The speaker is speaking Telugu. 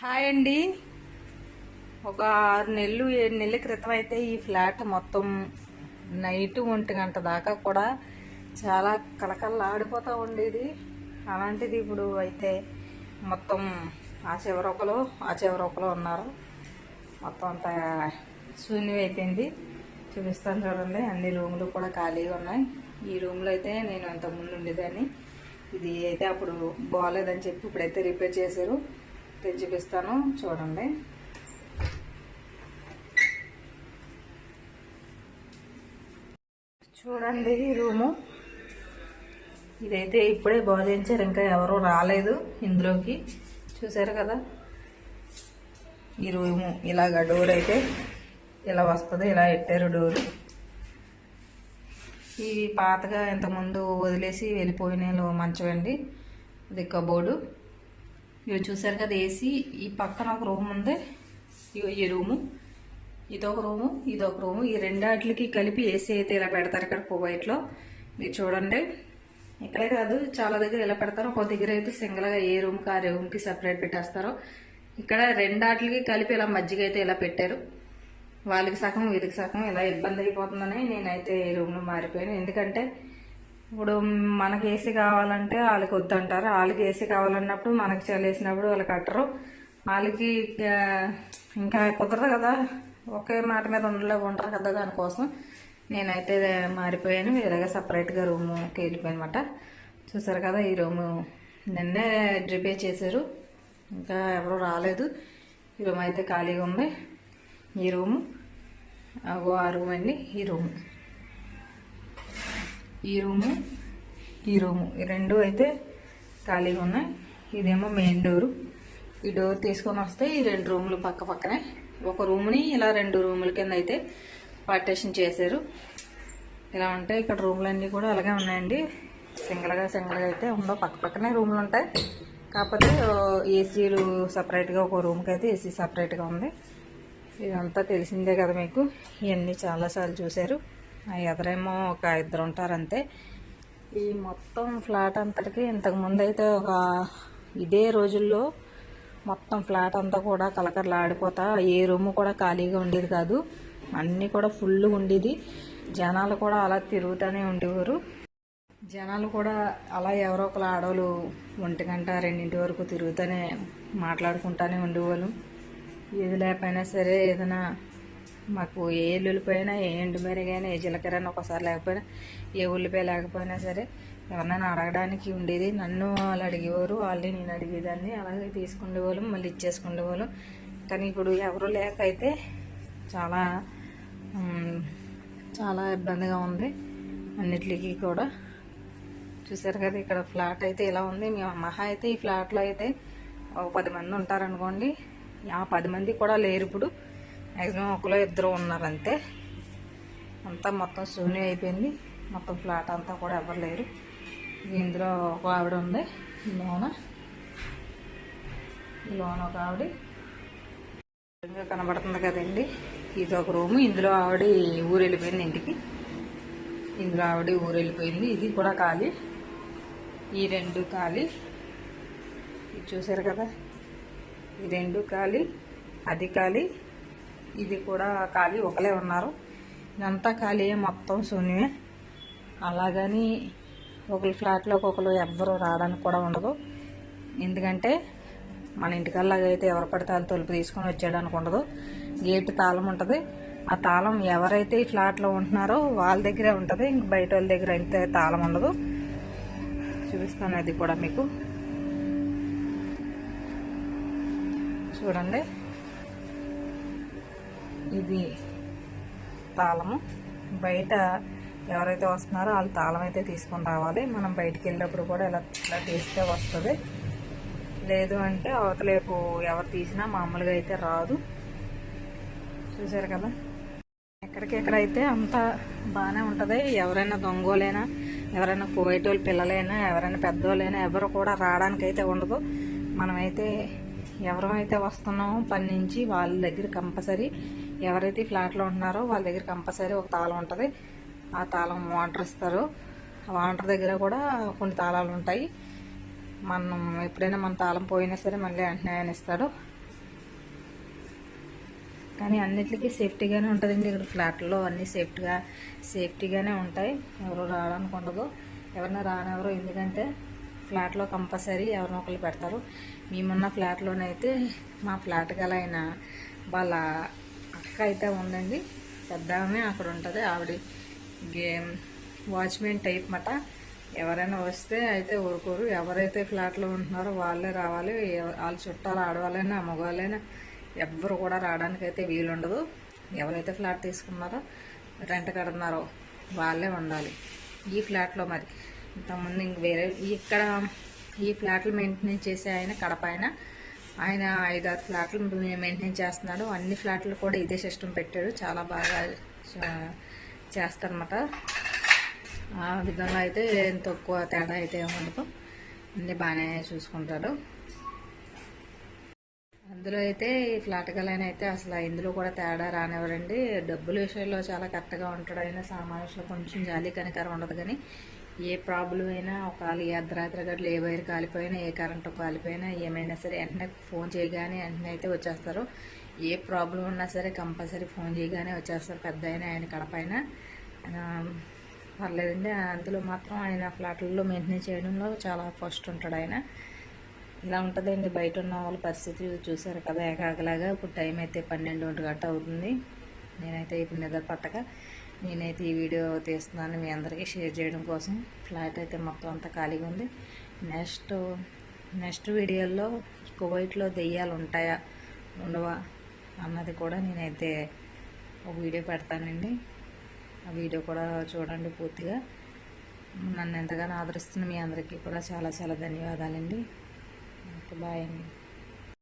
హాయ్ అండి. ఒక ఆరు నెలలు ఏడు నెలల క్రితం అయితే ఈ ఫ్లాట్ మొత్తం నైట్ ఒంటి గంట దాకా కూడా చాలా కలకల్లా ఆడిపోతూ ఉండేది. అలాంటిది ఇప్పుడు అయితే మొత్తం ఆ చివరొకలు ఆ చివరొకలు ఉన్నారు. మొత్తం అంతా శూన్యం అయిపోయింది. చూపిస్తాను చూడండి అన్ని రూములు కూడా ఖాళీగా ఉన్నాయి. ఈ రూమ్లో అయితే నేను అంతకుముందు ఉండేదాన్ని. ఇది అయితే అప్పుడు బాగాలేదని చెప్పి ఇప్పుడైతే రిపేర్ చేశారు. తెచ్చి చూపిస్తాను చూడండి. చూడండి ఈ రూము. ఇదైతే ఇప్పుడే బాగు చేయించారు ఇంకా ఎవరు రాలేదు ఇందులోకి. చూసారు కదా? ఈ రూము ఇలాగ డోర్ అయితే ఇలా వస్తుంది ఇలా పెట్టారు డోర్. ఇవి పాతగా ఇంతకుముందు వదిలేసి వెళ్ళిపోయిన మంచం అండి ఇది కబోర్డు. ఇవి చూసారు కదా ఏసీ ఈ పక్కన ఒక రూమ్ ఉంది. ఇగో ఈ రూము ఇదొక రూము ఇదొక రూము. ఈ రెండాటికి కలిపి ఏసీ అయితే ఇలా పెడతారు ఇక్కడ కువైట్లో. మీరు చూడండి. ఇక్కడే కాదు చాలా దగ్గర ఇలా పెడతారు. ఒక దగ్గర అయితే సింగిల్గా ఏ రూమ్కి ఆ రూమ్కి సపరేట్ పెట్టేస్తారు. ఇక్కడ రెండాటికి కలిపి ఇలా మజ్జిగ అయితే ఇలా పెట్టారు. వాళ్ళకి సగం వీరికి సగం ఇలా ఇబ్బంది అయిపోతుందని నేనైతే ఏ రూమ్లో మారిపోయాను. ఎందుకంటే ఇప్పుడు మనకి ఏసీ కావాలంటే వాళ్ళకి వద్దంటారు. వాళ్ళకి ఏసీ కావాలన్నప్పుడు మనకి చలేసినప్పుడు వాళ్ళు కట్టరు. వాళ్ళకి ఇంకా కుదరదు కదా. ఒకే మాట మీద ఉండలేక ఉంటారు కదా దానికోసం. నేనైతే మారిపోయాను. వేరేగా సపరేట్గా రూముకి వెళ్ళిపోయానమాట. చూసారు కదా ఈ రూము నిన్నే రిపేర్ చేశారు. ఇంకా ఎవరు రాలేదు. ఈ రూమ్ అయితే ఖాళీగా ఉంది. ఈ రూము అగో ఆ రూమ్ అండి ఈ రూము. ఈ రూము ఈ రూము. ఈ రెండు అయితే ఖాళీగా ఉన్నాయి. ఇదేమో మెయిన్ డోరు. ఈ డోర్ తీసుకొని వస్తే ఈ రెండు రూములు పక్క పక్కనే. ఒక రూమ్ని ఇలా రెండు రూముల కింద అయితే పార్టేషన్ చేశారు. ఇలా ఉంటాయి ఇక్కడ రూమ్లు అన్నీ కూడా అలాగే ఉన్నాయండి. సింగిల్గా సింగిల్గా అయితే ఉండవు. పక్క పక్కనే రూమ్లు ఉంటాయి. కాకపోతే ఏసీలు సపరేట్గా ఒక రూమ్కి అయితే ఏసీ సపరేట్గా ఉంది. ఇదంతా తెలిసిందే కదా మీకు. ఇవన్నీ చాలాసార్లు చూశారు. ఆ ఎదరేమో ఒక ఇద్దరు ఉంటారు అంతే ఈ మొత్తం ఫ్లాట్ అంతటికి ఇంతకుముందు అయితే ఒక ఇదే రోజుల్లో మొత్తం ఫ్లాట్ అంతా కూడా కలకరలాడిపోతా ఏ రూము కూడా ఖాళీగా ఉండేది కాదు. అన్నీ కూడా ఫుల్ ఉండేది. జనాలు కూడా అలా తిరుగుతూనే ఉండేవారు. జనాలు కూడా అలా ఎవరో ఒకరు ఆడవాళ్ళు ఒంటి గంట రెండింటి వరకు తిరుగుతూనే మాట్లాడుకుంటానే ఉండేవాళ్ళు. ఏది లేకపోయినా సరే ఏదైనా మాకు ఏ ఎల్లుల్లిపోయినా ఏ ఎండు మెరుగైనా ఏ జీలకర్ర ఒకసారి లేకపోయినా ఏ ఉల్లిపాయ లేకపోయినా సరే ఎవరినైనా అడగడానికి ఉండేది. నన్ను వాళ్ళు అడిగేవారు వాళ్ళని నేను అడిగేదాన్ని. అలాగే తీసుకునేవాళ్ళం మళ్ళీ ఇచ్చేసుకునేవాళ్ళం. కానీ ఇప్పుడు ఎవరు లేక అయితే చాలా చాలా ఇబ్బందిగా ఉంది అన్నిటికీ కూడా. చూసారు కదా ఇక్కడ ఫ్లాట్ అయితే ఇలా ఉంది. మేము మహా అయితే ఈ ఫ్లాట్లో అయితే ఒక పది మంది ఉంటారనుకోండి. ఆ పది మంది కూడా లేరు ఇప్పుడు. మ్యాక్సిమం ఒకలో ఇద్దరు ఉన్నారు అంతే అంతా మొత్తం శూన్యం అయిపోయింది. మొత్తం ఫ్లాట్ అంతా కూడా ఎవరు లేరు. ఇందులో ఒక ఆవిడ ఉంది లోన. ఈ లోన ఒక ఆవిడ. కనబడుతుంది కదండి. ఇది ఒక రూము. ఇందులో ఆవిడ ఊరు వెళ్ళిపోయింది ఇంటికి. ఇందులో ఆవిడ ఊరు వెళ్ళిపోయింది. ఇది కూడా ఖాళీ. ఈ రెండు ఖాళీ. ఇది చూసారు కదా? ఈ రెండు ఖాళీ. అది ఖాళీ. ఇది కూడా ఖాళీ ఒకలే ఉన్నారు. ఇదంతా ఖాళీ మొత్తం శూన్యమే అలాగని ఒకరి ఫ్లాట్లోకి ఒకరు ఎవ్వరు రావడానికి కూడా ఉండదు. ఎందుకంటే మన ఇంటికల్లాగైతే ఎవరు పడితే వాళ్ళు తలుపు తీసుకొని వచ్చేయడానికి ఉండదు. గేట్ తాళం ఉంటుంది. ఆ తాళం ఎవరైతే ఈ ఫ్లాట్లో ఉంటున్నారో వాళ్ళ దగ్గరే ఉంటుంది. ఇంక బయట వాళ్ళ దగ్గర అయితే తాళం ఉండదు. చూపిస్తాను అది కూడా మీకు. చూడండి. ఇది తాళము. బయట ఎవరైతే వస్తున్నారో వాళ్ళు తాళం అయితే తీసుకొని రావాలి. మనం బయటికి వెళ్ళినప్పుడు కూడా ఇలా ఇలా తీస్తే వస్తుంది. లేదు అంటే అవతలేపు ఎవరు తీసినా మామూలుగా అయితే రాదు. చూసారు కదా? ఎక్కడికెక్కడైతే అంత బాగానే ఉంటుంది. ఎవరైనా దొంగోలైనా ఎవరైనా కోయటోళ్ళు పిల్లలైనా ఎవరైనా పెద్దోళ్ళైనా ఎవరు కూడా రావడానికి అయితే ఉండదు. మనమైతే ఎవరైతే వస్తున్నామో పని నుంచి వాళ్ళ దగ్గర కంపల్సరీ ఎవరైతే ఫ్లాట్లో ఉంటున్నారో వాళ్ళ దగ్గర కంపల్సరీ ఒక తాళం ఉంటుంది. ఆ తాళం వాటర్ ఇస్తారు. ఆ వాటర్ దగ్గర కూడా కొన్ని తాళాలు ఉంటాయి. మనం ఎప్పుడైనా మన తాళం పోయినా సరే మళ్ళీ వెంటనే ఆయన ఇస్తాడు. కానీ అన్నిటికీ సేఫ్టీగానే ఉంటుందండి ఇక్కడ ఫ్లాట్లో. అన్నీ సేఫ్టీగా సేఫ్టీగానే ఉంటాయి. ఎవరు రావడానికి ఉండదు. ఎవరైనా రానెవరు ఎందుకంటే ఫ్లాట్లో కంపల్సరీ ఎవరినో ఒకళ్ళు పెడతారు. మేమున్న ఫ్లాట్లోనైతే మా ఫ్లాట్ గల ఆయన వాళ్ళ అక్క అయితే ఉందండి. పెద్ద ఆమె అక్కడ ఉంటుంది. ఆవిడ గేమ్ వాచ్మెన్ టైప్ మాట. ఎవరైనా వస్తే అయితే ఊరుకోరు. ఎవరైతే ఫ్లాట్లో ఉంటున్నారో వాళ్ళే రావాలి. వాళ్ళ చుట్టాలు ఆడవాళ్ళైనా మగవాళ్ళైనా ఎవ్వరు కూడా రావడానికి అయితే వీలుండదు. ఎవరైతే ఫ్లాట్ తీసుకున్నారో రెంట్ కడుతున్నారో వాళ్ళే ఉండాలి. ఈ ఫ్లాట్లో మరి. ఇంతకుముందు ఇంక వేరే ఇక్కడ ఈ ఫ్లాట్లు మెయింటెనెన్స్ చేసే ఆయన కడప ఆయన. ఆయన ఐదు ఆరు ఫ్లాట్లు మెయింటైన్ చేస్తున్నాడు. అన్ని ఫ్లాట్లు కూడా ఇదే సిస్టమ్ పెట్టాడు. చాలా బాగా చా- చేస్తారన్నమాట. ఆ విధంగా అయితే ఏం తక్కువ తేడా అయితే ఉండదు. అన్నీ బాగానే చూసుకుంటాడు. అందులో అయితే ఈ ఫ్లాట్ గలైన అయితే అసలు ఇందులో కూడా తేడా రానివ్వరండి. డబ్బుల విషయంలో చాలా కరెక్ట్గా ఉంటాడు. అయినా సామాన్ విషయంలో కొంచెం జాలి కనికరం ఉండదు కానీ ఏ ప్రాబ్లం అయినా ఒకవేళ ఏ అర్ధరాత్రి గట్ల ఏ వైర్ కాలిపోయినా ఏ కరెంటు కాలిపోయినా ఏమైనా సరే వెంటనే ఫోన్ చేయగానే వెంటనే అయితే వచ్చేస్తారు. ఏ ప్రాబ్లం ఉన్నా సరే కంపల్సరీ ఫోన్ చేయగానే వచ్చేస్తారు. పెద్ద అయినా ఆయన కడపైన పర్లేదండి. అందులో మాత్రం ఆయన ఫ్లాట్లలో మెయింటెనెన్స్ చేయడంలో చాలా ఫస్ట్ ఉంటాడు ఆయన. ఇలా ఉంటుందండి. బయట ఉన్న వాళ్ళ పరిస్థితి చూసారు కదా ఏకాగలాగా ఇప్పుడు టైం అయితే పన్నెండు ఒంటి గంట అవుతుంది. నేనైతే ఇప్పుడు నిద్ర పట్టక నేనైతే ఈ వీడియో తీస్తున్నాను మీ అందరికీ షేర్ చేయడం కోసం. ఫ్లాట్ అయితే మొత్తం అంతా ఖాళీగా ఉంది. నెక్స్ట్ నెక్స్ట్ వీడియోలో కువైట్లో దెయ్యాలు ఉంటాయా ఉండవా అన్నది కూడా నేనైతే ఒక వీడియో పెడతానండి. ఆ వీడియో కూడా చూడండి పూర్తిగా. నన్ను ఎంతగానో ఆదరిస్తున్న మీ అందరికీ కూడా చాలా చాలా ధన్యవాదాలండి. ఓకే బాయ్ అండి.